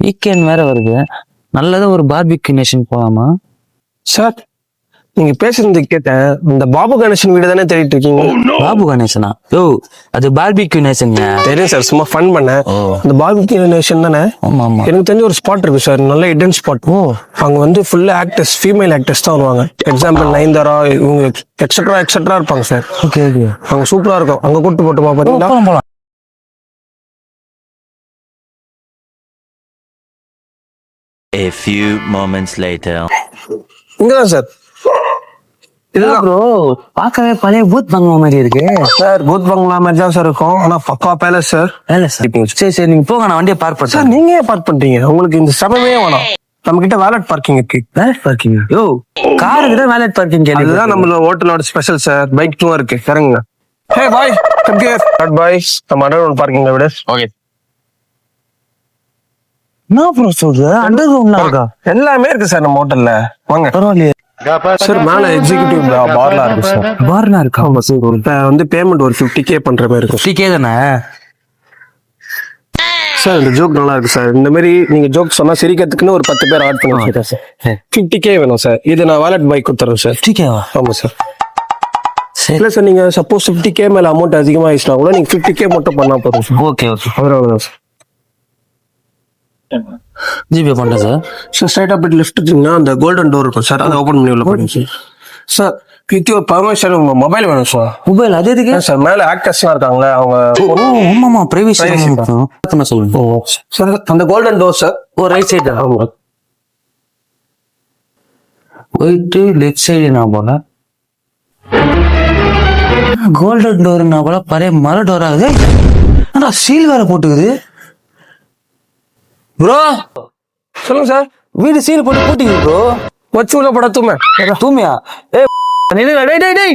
Weekend வேற வருது. நல்லதா ஒரு பார்பிக்யூ நேஷன் போலாமா? சார் நீங்க பேசுறது கேட்டேன். இந்த பாபு கணேசன் வீடு தானே தேடிட்டு இருக்கீங்க? பாபு கணேசனா? யோ அது பார்பிக்யூ நேஷன்ங்க தெரியும் சார் சும்மா ஃபன் பண்ணேன் ஓ இந்த பாபு கணேசன் தானே? ஆமா ஆமா. எனக்கு தெரிஞ்ச ஒரு ஸ்பாட் இருக்கு சார் நல்ல இடன் ஸ்பாட் ஓ. அங்க வந்து ஃபுல்லா ஆக்டர்ஸ் ஃபீமேல் ஆக்டர்ஸ் தான் வருவாங்க. எக்ஸாம்பிள் நயன்தாரா இவங்க எக்ஸட்ரா எக்ஸட்ரா இருப்பாங்க சார் ஓகே ஓகே அங்க சூப்பரா இருக்கும். அங்க கூட்டு போட்டுமா பாத்தீங்களா A few moments later. இங்கதான் சார். இதுதான். ப்ரோ பார்க்கவே பழைய பூத் பங்களா மாதிரி இருக்கு. சார் பூத் பங்களா மாதிரி தான் சார் இருக்கும். ஆனா பக்கா பேலஸ் சார். வேலை சார். சரி சரி நீங்க போங்க நான் வண்டியை பார்க் சார் பண்ணேன் நீங்க ஏன் பார்க் பண்றீங்க? உங்களுக்கு இந்த சமயமே வேணாம். நம்ம கிட்ட வேலட் பார்க்கிங் இருக்கு வேலட் பார்க்கிங் யோ. காருக்கு தான் வேலட் பார்க்கிங் கேள்வி அதுதான் நம்மளோட ஹோட்டலோட ஸ்பெஷல் சார். பைக் டூ இருக்கு. இறங்குங்க. ஹே பாய் கட் பாய் நம்ம அண்டர் பார்க்கிங் விட. ஓகே என்ன ப்ரோ சொல்ற? அண்டர் கிரவுண்ட்லாம் இருக்கா? எல்லாமே இருக்கு சார் நம்ம ஹோட்டல்ல வாங்க. பரவாயில்லையே. சார் மேல எக்ஸிகியூட்டிவ் பார்லாம் இருக்கு சார் பார்னா இருக்கா. ஆமா சார் வந்து பேமெண்ட் ஒரு ஃபிஃப்டி கே பண்ற மாதிரி இருக்கும். கே தானே? சார் இந்த ஜோக் நல்லா இருக்கு சார் இந்த மாதிரி நீங்க ஜோக் சொன்னா சிரிக்கிறதுக்குன்னு ஒரு பத்து பேர் ஆட் பண்ணி சார் ஃபிஃப்டி கே வேணும் சார் இது நான் வாலெட் பைக் கொடுத்துறேன் சார் ஃப்ரீ கேவா ஆமா சார் சரி. இல்ல சார் நீங்க சப்போஸ் ஃபிஃப்டி கே மேல அமௌண்ட் அதிகமாகிடுச்சுனா கூட நீங்க ஃபிஃப்டி கே மட்டும் பண்ணா போதும் சார் ஓகே ஓகே அவ்வளவுதான் சார் ஜிபே பண்ணுறேன் sir sir straight up left எடுத்தீங்கன்னா அந்த கோல்டன் டோர் இருக்கும். சார் அதை ஓப்பன் பண்ணி உள்ள போடுங்க சார் சார் வித் ஒரு பர்மிஷன் உங்க மொபைல் வேணும் சார் மொபைல் அது எதுக்கு? ஏன் சார் மேல ஆக்டர்ஸ்லாம் இருக்காங்களே அவங்க ஓ ஆமாமா பிரைவேசி பண்ண சொல்லுங்க. சார் அந்த golden door sir oh right side ஆமா. போயிட்டு லெஃப்ட் சைடு நான் போல கோல்டன் டோர் நான் போல பழைய மர டோர் ஆகுது. ஆனா சீல் வேற போட்டுக்குது? ப்ரோ! சொல்லுங்க சார். வீடு சீல் போட்டு பூட்டிக்குது ப்ரோ. வச்சு உள்ள படத்துமே தூமியா? ஏ டேய் டேய் டேய்!